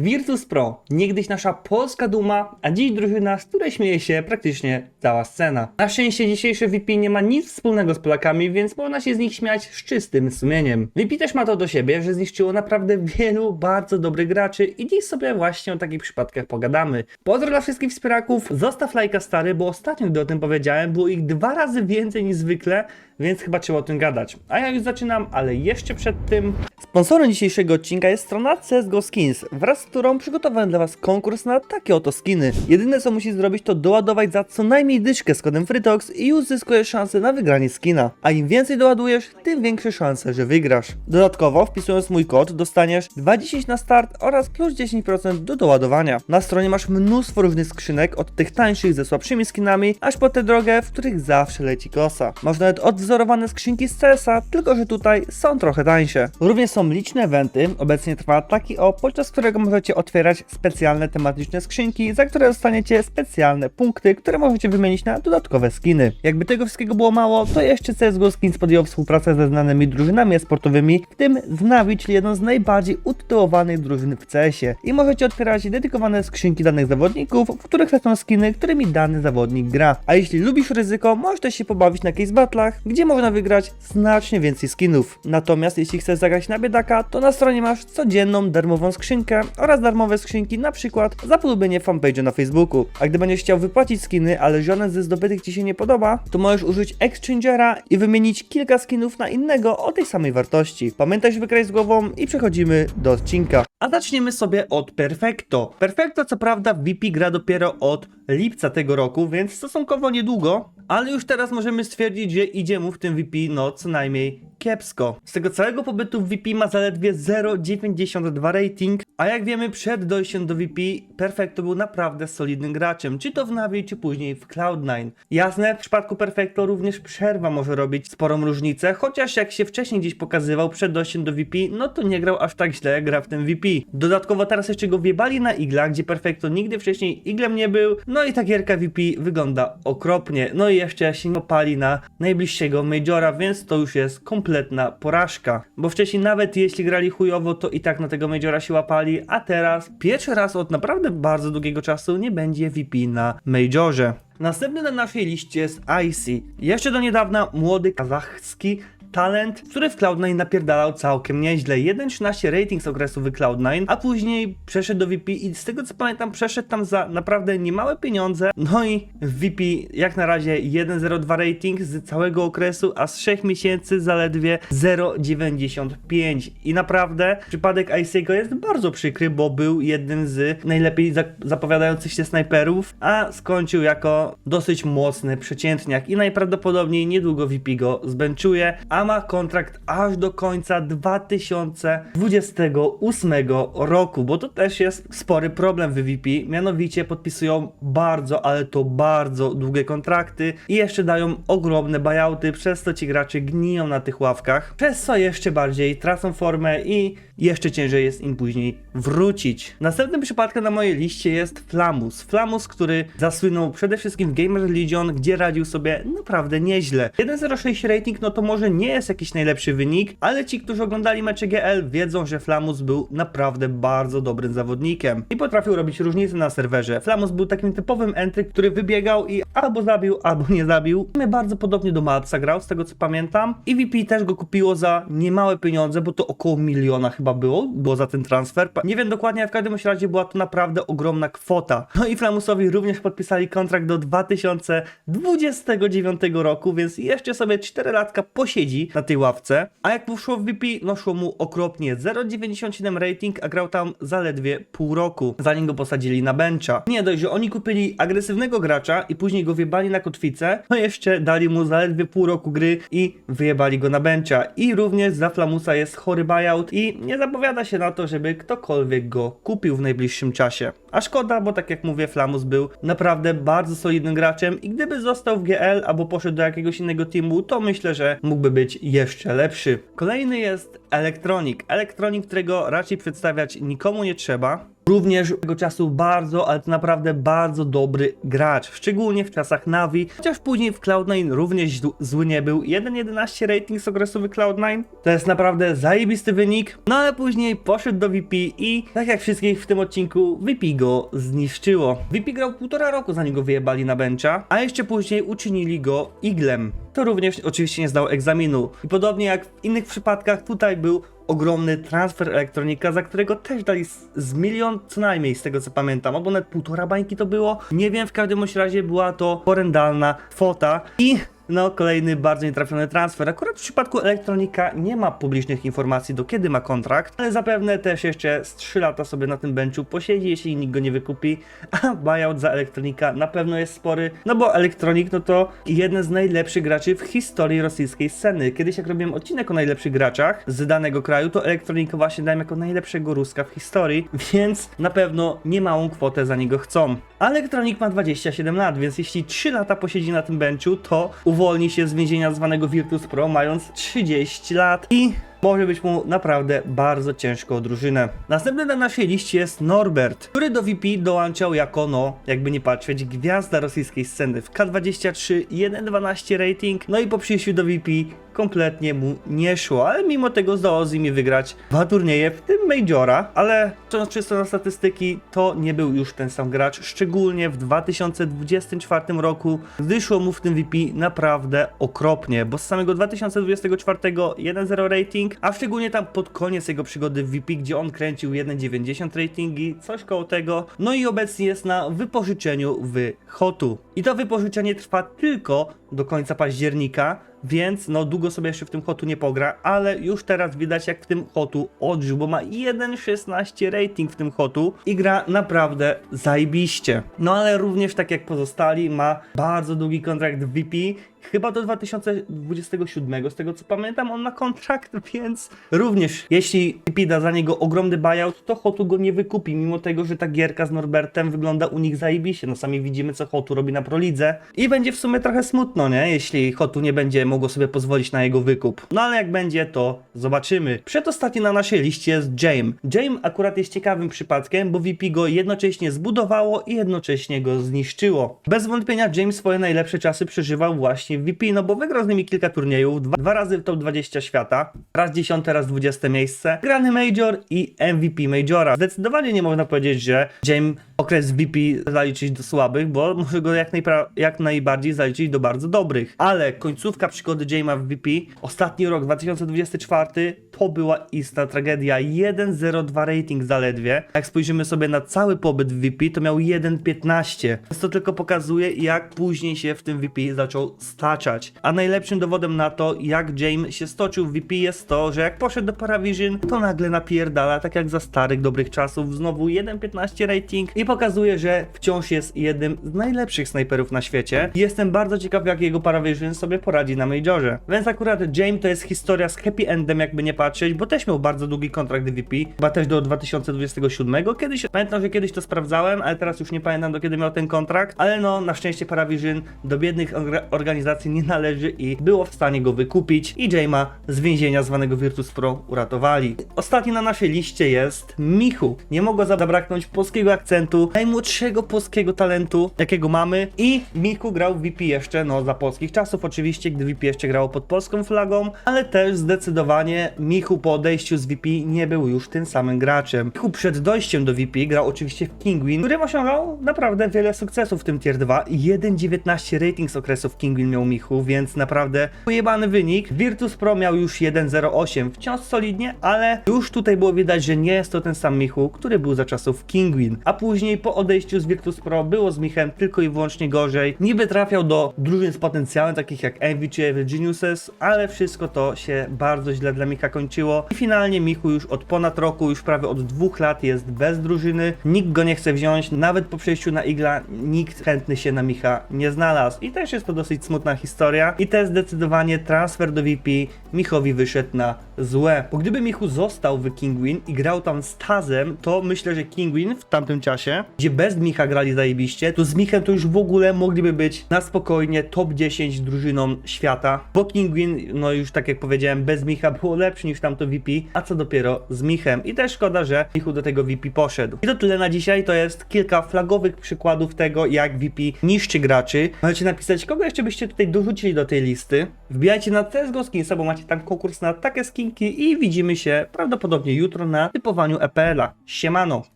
Virtus Pro, niegdyś nasza polska duma, a dziś drużyna, z której śmieje się praktycznie cała scena. Na szczęście dzisiejszy VP nie ma nic wspólnego z Polakami, więc można się z nich śmiać z czystym sumieniem. VP też ma to do siebie, że zniszczyło naprawdę wielu bardzo dobrych graczy i dziś sobie właśnie o takich przypadkach pogadamy. Pozdro dla wszystkich wspieraków, zostaw lajka stary, bo ostatnio gdy o tym powiedziałem, było ich dwa razy więcej niż zwykle, więc chyba trzeba o tym gadać. A ja już zaczynam, ale jeszcze przed tym... Sponsorem dzisiejszego odcinka jest strona CSGO Skins, wraz z którą przygotowałem dla Was konkurs na takie oto skiny. Jedyne co musisz zrobić to doładować za co najmniej dyszkę z kodem FreeTox i już zyskujesz szansę na wygranie skina. A im więcej doładujesz, tym większe szanse, że wygrasz. Dodatkowo wpisując mój kod dostaniesz 2,10 na start oraz plus 10% do doładowania. Na stronie masz mnóstwo różnych skrzynek, od tych tańszych ze słabszymi skinami, aż po te drogie, w których zawsze leci kosa. Masz nawet odwzorowane skrzynki z CS-a, tylko że tutaj są trochę tańsze. Również są liczne eventy, obecnie trwa taki o, podczas którego możecie otwierać specjalne tematyczne skrzynki, za które dostaniecie specjalne punkty, które możecie wymienić na dodatkowe skiny. Jakby tego wszystkiego było mało, to jeszcze CSGO Skins podjął współpracę ze znanymi drużynami sportowymi, w tym z Navi, czyli jedną z najbardziej utytułowanych drużyn w CS-ie. I możecie otwierać dedykowane skrzynki danych zawodników, w których lecą skiny, którymi dany zawodnik gra. A jeśli lubisz ryzyko, możesz też się pobawić na case battlach, gdzie można wygrać znacznie więcej skinów. Natomiast jeśli chcesz zagrać na biedaka, to na stronie masz codzienną darmową skrzynkę oraz darmowe skrzynki, na przykład za polubienie fanpage'u na Facebooku. A gdy będziesz chciał wypłacić skiny, ale żaden ze zdobytych ci się nie podoba, to możesz użyć Exchangera i wymienić kilka skinów na innego o tej samej wartości. Pamiętaj, żeby grać z głową i przechodzimy do odcinka. A zaczniemy sobie od Perfecto. Perfecto co prawda VP gra dopiero od lipca tego roku, więc stosunkowo niedługo, ale już teraz możemy stwierdzić, że idzie mu w tym VP no co najmniej kiepsko. Z tego całego pobytu VP ma zaledwie 0,92 rating, a jak wiemy przed dojściem do VP Perfecto był naprawdę solidnym graczem, czy to w Navi, czy później w Cloud9. Jasne, w przypadku Perfecto również przerwa może robić sporą różnicę, chociaż jak się wcześniej gdzieś pokazywał przed dojściem do VP, no to nie grał aż tak źle, jak gra w tym VP. Dodatkowo teraz jeszcze go wjebali na igla, gdzie Perfecto nigdy wcześniej iglem nie był, no i ta gierka VP wygląda okropnie, no i jeszcze się nie opali na najbliższego Majora, więc to już jest kompletna porażka, bo wcześniej nawet jeśli grali chujowo, to i tak na tego Majora się łapali, a teraz pierwszy raz od naprawdę bardzo długiego czasu nie będzie VP na Majorze. Następny na naszej liście jest Icy. Jeszcze do niedawna młody kazachski talent, który w Cloud9 napierdalał całkiem nieźle. 1.13 rating z okresu w Cloud9, a później przeszedł do VP i z tego co pamiętam przeszedł tam za naprawdę niemałe pieniądze. No i w VP jak na razie 1.02 rating z całego okresu, a z 3 miesięcy zaledwie 0.95. I naprawdę przypadek Icego jest bardzo przykry, bo był jednym z najlepiej za- zapowiadających się snajperów, a skończył jako dosyć mocny przeciętniak i najprawdopodobniej niedługo VP go zbenczuje, a ma kontrakt aż do końca 2028 roku, bo to też jest spory problem w VP, mianowicie podpisują bardzo, ale to bardzo długie kontrakty i jeszcze dają ogromne buyouty, przez co ci gracze gniją na tych ławkach, przez co jeszcze bardziej tracą formę i jeszcze ciężej jest im później wrócić. Następnym przypadkiem na mojej liście jest Flamus. Flamus, który zasłynął przede wszystkim w Gamer Legion, gdzie radził sobie naprawdę nieźle. 1.06 rating, no to może nie jest jakiś najlepszy wynik, ale ci, którzy oglądali mecze GL, wiedzą, że Flamus był naprawdę bardzo dobrym zawodnikiem i potrafił robić różnice na serwerze. Flamus był takim typowym entry, który wybiegał i albo zabił, albo nie zabił. My bardzo podobnie do Malca grał, z tego co pamiętam. I VP też go kupiło za niemałe pieniądze, bo to około miliona chyba było, było za ten transfer. Nie wiem dokładnie, ale w każdym razie była to naprawdę ogromna kwota. No i Flamusowi również podpisali kontrakt do 2029 roku, więc jeszcze sobie 4 latka posiedzi na tej ławce. A jak mu szło w VP, no szło mu okropnie. 0,97 rating, a grał tam zaledwie pół roku, zanim go posadzili na bencha. Nie dość, że oni kupili agresywnego gracza i później go wjebali na kotwicę, no jeszcze dali mu zaledwie pół roku gry i wyjebali go na bencha. I również za Flamusa jest chory buyout i nie zapowiada się na to, żeby ktokolwiek go kupił w najbliższym czasie. A szkoda, bo tak jak mówię, Flamus był naprawdę bardzo solidnym graczem i gdyby został w GL albo poszedł do jakiegoś innego teamu, to myślę, że mógłby być jeszcze lepszy. Kolejny jest Electronic. Electronic, którego raczej przedstawiać nikomu nie trzeba. również tego czasu bardzo, ale to naprawdę bardzo dobry gracz, szczególnie w czasach Navi, chociaż później w Cloud9 również zł- zły nie był. 1.11 rating okresowy Cloud9 to jest naprawdę zajebisty wynik, no ale później poszedł do VP i tak jak wszystkich w tym odcinku, VP go zniszczyło. VP grał półtora roku zanim go wyjebali na bencha, a jeszcze później uczynili go iglem. To również oczywiście nie zdał egzaminu. I podobnie jak w innych przypadkach, tutaj był ogromny transfer elektronika, za którego też dali z, z milion co najmniej, z tego co pamiętam, albo nawet półtora bańki to było. Nie wiem, w każdym razie była to horrendalna kwota i no, kolejny bardzo nietrafiony transfer. Akurat w przypadku elektronika nie ma publicznych informacji, do kiedy ma kontrakt, ale zapewne też jeszcze z 3 lata sobie na tym benchu posiedzi, jeśli nikt go nie wykupi, a buyout za elektronika na pewno jest spory, no bo elektronik no to jeden z najlepszych graczy w historii rosyjskiej sceny. Kiedyś jak robiłem odcinek o najlepszych graczach z danego kraju, to elektronika właśnie dałem jako najlepszego Ruska w historii, więc na pewno niemałą kwotę za niego chcą. Elektronik ma 27 lat, więc jeśli 3 lata posiedzi na tym benchu, to uwolni się z więzienia zwanego Virtus Pro mając 30 lat i może być mu naprawdę bardzo ciężko o drużynę. Następny na naszej liście jest Norbert, który do VP dołączał jako, no, jakby nie patrzeć, gwiazda rosyjskiej sceny w K23, 1.12 rating, no i po przyjściu do VP kompletnie mu nie szło, ale mimo tego zdało z nimi wygrać dwa turnieje, w tym Majora, ale patrząc czysto na statystyki, to nie był już ten sam gracz, szczególnie w 2024 roku, gdy szło mu w tym VP naprawdę okropnie, bo z samego 2024 1.0 rating, a szczególnie tam pod koniec jego przygody w VP, gdzie on kręcił 1.90 ratingi, coś koło tego, no i obecnie jest na wypożyczeniu w Hotu. I to wypożyczenie trwa tylko do końca października, więc no długo sobie jeszcze w tym hotu nie pogra, ale już teraz widać jak w tym hotu odżył, bo ma 1.16 rating w tym hotu i gra naprawdę zajebiście. No ale również tak jak pozostali ma bardzo długi kontrakt w VP, chyba do 2027 z tego co pamiętam on ma kontrakt, więc również jeśli VP da za niego ogromny buyout, to hotu go nie wykupi, mimo tego, że ta gierka z Norbertem wygląda u nich zajebiście, no sami widzimy co hotu robi na prolidze i będzie w sumie trochę smutno, nie? Jeśli hotu nie będzie mogło sobie pozwolić na jego wykup. No ale jak będzie, to zobaczymy. Przedostatni na naszej liście jest Jame. Jame akurat jest ciekawym przypadkiem, bo VP go jednocześnie zbudowało i jednocześnie go zniszczyło. Bez wątpienia James swoje najlepsze czasy przeżywał właśnie w VP, no bo wygrał z nimi kilka turniejów, dwa, dwa razy w top 20 świata, raz 10, raz 20 miejsce, grany Major i MVP Majora. Zdecydowanie nie można powiedzieć, że James okres VP zaliczyć do słabych, bo może go jak, jak najbardziej zaliczyć do bardzo dobrych. Ale końcówka przygody Jame'a w VP, ostatni rok 2024, to była istna tragedia. 1.02 rating zaledwie. Jak spojrzymy sobie na cały pobyt w VP, to miał 1.15. Więc to tylko pokazuje, jak później się w tym VP zaczął A najlepszym dowodem na to, jak James się stoczył w VP jest to, że jak poszedł do Paravision, to nagle napierdala, tak jak za starych, dobrych czasów. Znowu 1.15 rating i pokazuje, że wciąż jest jednym z najlepszych snajperów na świecie. Jestem bardzo ciekaw, jak jego Paravision sobie poradzi na Majorze. Więc akurat James to jest historia z happy endem, jakby nie patrzeć, bo też miał bardzo długi kontrakt VP, chyba też do 2027. Kiedyś, pamiętam, że kiedyś to sprawdzałem, ale teraz już nie pamiętam, do kiedy miał ten kontrakt, ale no, na szczęście Paravision do biednych orga- organizacji nie należy i było w stanie go wykupić i Jame'a z więzienia zwanego Virtus Pro uratowali. Ostatni na naszej liście jest Michu. Nie mogło zabraknąć polskiego akcentu, najmłodszego polskiego talentu, jakiego mamy i Michu grał w VP jeszcze, no za polskich czasów oczywiście, gdy VP jeszcze grało pod polską flagą, ale też zdecydowanie Michu po odejściu z VP nie był już tym samym graczem. Michu przed dojściem do VP grał oczywiście w Kingwin, którym osiągał naprawdę wiele sukcesów w tym tier 2. 1.19 rating z okresów Kingwin miał Michu, więc naprawdę pojebany wynik. Virtus Pro miał już 1.08, wciąż solidnie, ale już tutaj było widać, że nie jest to ten sam Michu, który był za czasów Kingwin. A później po odejściu z Virtus Pro było z Michem tylko i wyłącznie gorzej. Niby trafiał do drużyn z potencjałem, takich jak Envy czy Geniuses, ale wszystko to się bardzo źle dla Micha kończyło. I finalnie Michu już od ponad roku, już prawie od dwóch lat jest bez drużyny. Nikt go nie chce wziąć, nawet po przejściu na Igla nikt chętny się na Micha nie znalazł. I też jest to dosyć smutna historia. I też zdecydowanie transfer do VP Michowi wyszedł na złe. Bo gdyby Michu został w Kingwin i grał tam z Tazem, to myślę, że Kingwin w tamtym czasie, gdzie bez Micha grali zajebiście, to z Michem to już w ogóle mogliby być na spokojnie top 10 drużyną świata. Bo Kingwin, no już tak jak powiedziałem, bez Micha było lepszy niż tamto VP, a co dopiero z Michem. I też szkoda, że Michu do tego VP poszedł. I to tyle na dzisiaj, to jest kilka flagowych przykładów tego, jak VP niszczy graczy. Możecie napisać, kogo jeszcze byście tutaj dorzucili do tej listy. Wbijajcie na CSGO Skinsa, bo macie tam konkurs na takie skinki i widzimy się prawdopodobnie jutro na typowaniu EPL-a. Siemano!